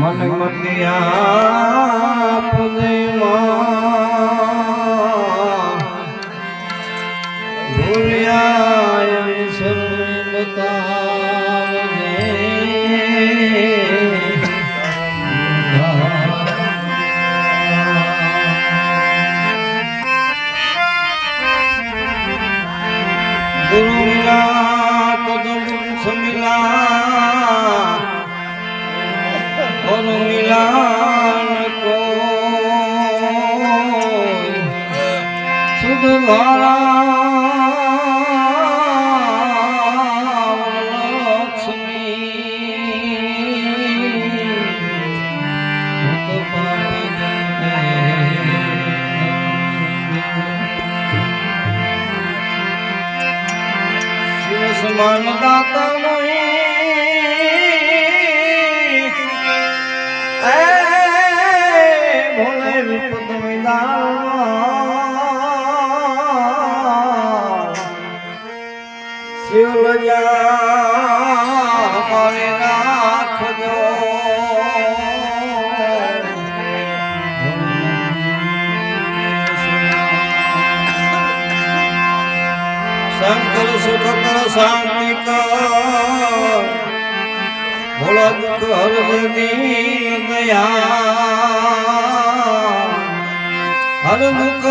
મન મનિયા ભૂલ્યા સર્વે ગુરુ મિલા કદમ સમિલા સુધ શિવ સમાન દાતા નહીં એ ભોલે વિપદ વિદાન શિવ લજા મારે રાખજો શંકર સુખ કર શાંતિ કર ભોળા દુઃખ હર દયા હર દુઃખ